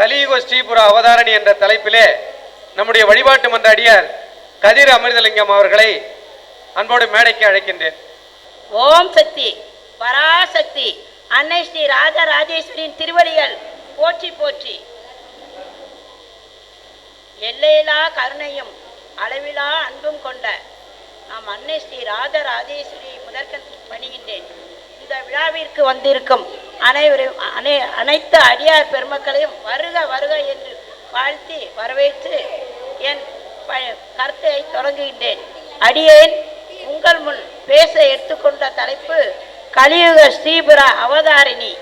கலியுக ஸ்ரீபுர அவதாரணி என்ற தலைப்பிலே நம்முடைய வழிபாட்டு மன்ற அடியார் கதிர் அமிர்தலிங்கம் அவர்களை அன்போடு மேடைக்கு அழைக்கின்றேன். ஓம் சக்தி பராசக்தி அன்னை ஸ்ரீ ராஜராஜேஸ்வரியின் திருவடிகள் போற்றி போற்றி. எல்லையிலா கருணையும் அளவிலா அன்பும் கொண்ட நாம் அன்னை ஸ்ரீ ராஜராஜேஸ்வரி முதற்கண் பணிகின்றேன். இந்த விழாவிற்கு வந்திருக்கும் அனைவரையும் அனை அனைத்து அடியார் பெருமக்களையும் வருக வருக என்று வாழ்த்தி வரவேற்று என் ப- கருத்தை தொடங்குகின்றேன். அடியேன் உங்கள் முன் பேச எடுத்துக்கொண்ட தலைப்பு கலியுக ஸ்ரீபுர அவதாரிணி.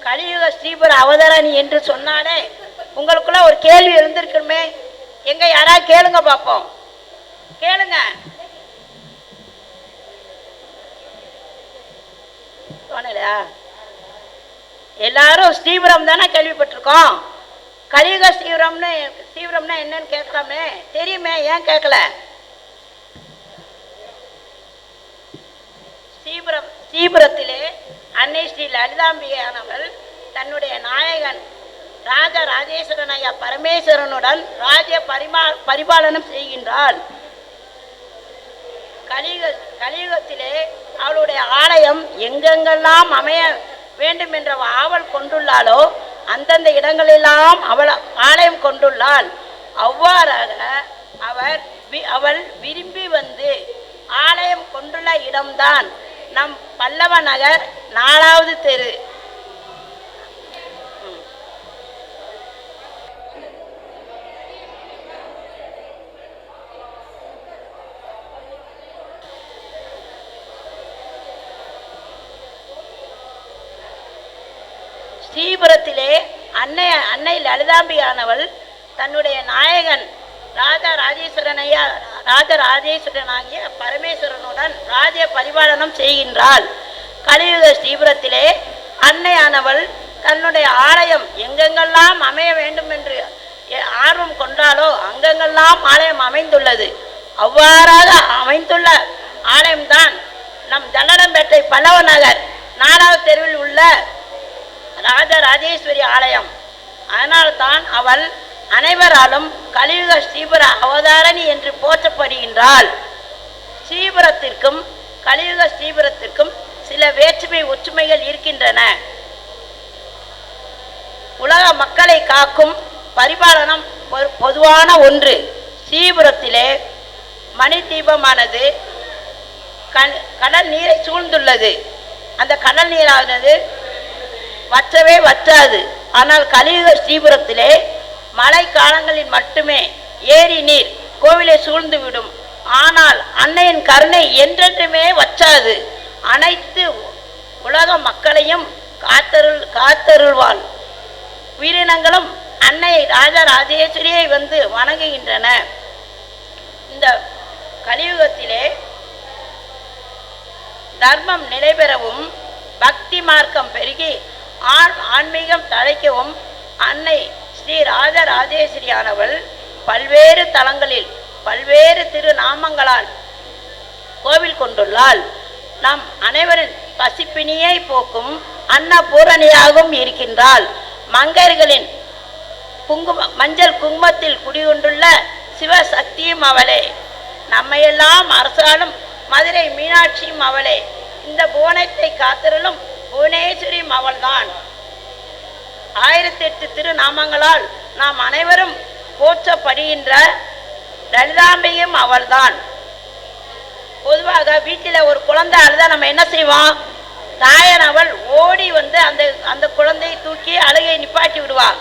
கலியுக ஸ்ரீபுர அவதாரணி என்று சொன்னாலே உங்களுக்குள்ள ஒரு கேள்வி இருந்திருக்குமே. எங்க யாராவது கேளுங்க பார்ப்போம் கேளுங்க. தோணலையா எல்லாரும் ஸ்ரீபுரம் தானே கேள்விப்பட்டிருக்கோம். கலியுக ஸ்ரீபுரம்னு ஸ்ரீபுரம்னா என்னன்னு கேட்கலாமே. தெரியுமே ஏன் கேட்கல? ஸ்ரீபுரம் ஸ்ரீபுரத்திலே அன்னை ஸ்ரீ லலிதாம்பிகையானவள் தன்னுடைய நாயகன் ராஜ ராஜேஸ்வரன் ஐயா பரமேஸ்வரனுடன் ராஜ பரிமா பரிபாலனம் செய்கின்றாள். கலியுக கலியுகத்திலே அவளுடைய ஆலயம் எங்கெங்கெல்லாம் அமைய வேண்டும் என்ற ஆவல் கொண்டுள்ளாளோ அந்தந்த இடங்களெல்லாம் அவள் ஆலயம் கொண்டுள்ளாள். அவ்வாறாக அவர் வி- அவள் விரும்பி வந்து ஆலயம் கொண்டுள்ள இடம்தான் நம் பல்லவ நகர் நாலாவது தெரு. ஸ்ரீபுரத்திலே அன்னை அன்னை லலிதாம்பியானவள் தன்னுடைய நாயகன் ராஜா ராஜேஸ்வரனையா ராஜ ராஜேஸ்வரனாகிய பரமேஸ்வரனுடன் ராஜ பரிபாலனம் செய்கின்றாள். கலியுக ஸ்ரீபுரத்திலே அன்னையானவள் தன்னுடைய ஆலயம் எங்கெங்கெல்லாம் அமைய வேண்டும் என்று ஆர்வம் கொண்டாலோ அங்கெங்கெல்லாம் ஆலயம் அமைந்துள்ளது. அவ்வாறாக அமைந்துள்ள ஆலயம்தான் நம் ஜல்லடம்பேட்டை பல்லவ நகர். நாலாவது தெருவில் உள்ள ராஜராஜேஸ்வரி ஆலயம். அதனால்தான் அவள் அனைவராலும் கலியுக ஸ்ரீபுர அவதாரணி என்று போற்றப்படுகின்றாள். ஸ்ரீபுரத்திற்கும் கலியுக ஸ்ரீபுரத்திற்கும் சில வேற்றுமை ஒற்றுமைகள் இருக்கின்றன. உலக மக்களை காக்கும் பரிபாலனம் பொ- பொதுவான ஒன்று. ஸ்ரீபுரத்திலே மணி தீபமானது கண் கடல் நீரை சூழ்ந்துள்ளது. அந்த கடல் நீரானது வற்றவே வற்றாது. ஆனால் கலியுக ஸ்ரீபுரத்திலே மழை காலங்களில் மட்டுமே ஏரி நீர் கோவிலை சூழ்ந்துவிடும். ஆனால் அன்னையின் கருணை என்றென்றுமே வற்றாது. அனைத்து உலக மக்களையும் காத்தருள் காத்தருள்வாள். உயிரினங்களும் அன்னை ராஜராஜேஸ்வரியை வந்து வணங்குகின்றன. இந்த கலியுகத்திலே தர்மம் நிலைபெறவும் பக்தி மார்க்கம் பெருகி ஆண் ஆன்மீகம் தழைக்கவும் அன்னை ஸ்ரீ ராஜராஜேஸ்வரியானவள் பல்வேறு தலங்களில் பல்வேறு திருநாமங்களால் கோவில் கொண்டுள்ளாள். நம் அனைவரின் பசிப்பினியை போக்கும் அன்னபூரணியாகவும் இருக்கின்றாள். மங்கையர்களின் குங்கும மஞ்சள் குங்குமத்தில் குடிகொண்டுள்ள சிவசக்தியும் அவளே. நம்மையெல்லாம் அரசாலும் மதுரை மீனாட்சியும் அவளே. இந்த புவனத்தை காத்திரலும் புவனேஸ்வரியும் அவள்தான் ஆயிரத்தி எட்டு திருநாமங்களால் நாம் அனைவரும் போற்றப்படுகின்ற அவள் அவள்தான். பொதுவாக வீட்டில் ஒரு குழந்தை அழுதா நம்ம என்ன செய்வோம்? தாயன் அவள் ஓடி வந்து அந்த அந்த குழந்தையை தூக்கி அழுகை நிப்பாட்டி விடுவாள்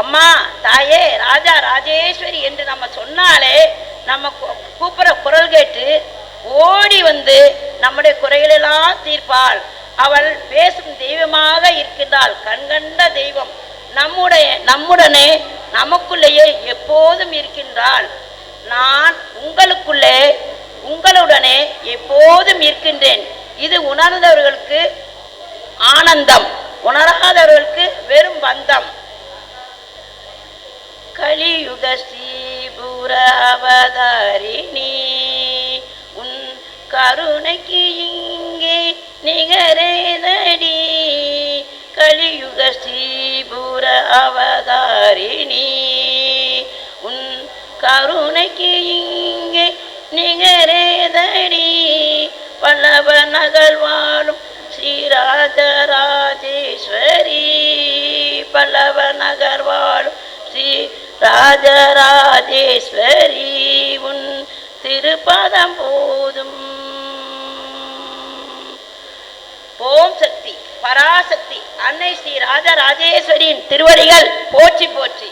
அம்மா தாயே ராஜா ராஜேஸ்வரி என்று நம்ம சொன்னாலே நம்ம கூப்பிட்ற குரல் கேட்டு ஓடி வந்து நம்முடைய குறைகளெல்லாம் தீர்ப்பாள். அவள் பேசும் தெய்வமாக இருக்கின்றாள். கண்கண்ட தெய்வம். நம்முடைய நம்முடனே நமக்குள்ளேயே எப்போதும் இருக்கின்றாள். நான் உங்களுக்குள்ளே உங்களுடனே எப்போதும் இருக்கின்றேன். இது உணர்ந்தவர்களுக்கு ஆனந்தம். உணராதவர்களுக்கு வெறும் பந்தம் கலியுக ஸ்ரீபுர அவதாரிணி உன் கருணைக்கு நிகரேதடி கலியுக ஸ்ரீபுர அவதாரிணி. உன் கருணைக்கு இங்கே நிகரேதடி பல்லவ நகர் வாழும் ஸ்ரீராஜராஜேஸ்வரி. பல்லவ நகர் வாழும் ஸ்ரீ ராஜராஜேஸ்வரி உன் திருப்பதம் போதும் ஓம் சக்தி பராசக்தி அன்னை ஸ்ரீ ராஜராஜேஸ்வரியின் திருவடிகள் போற்றி போற்றி.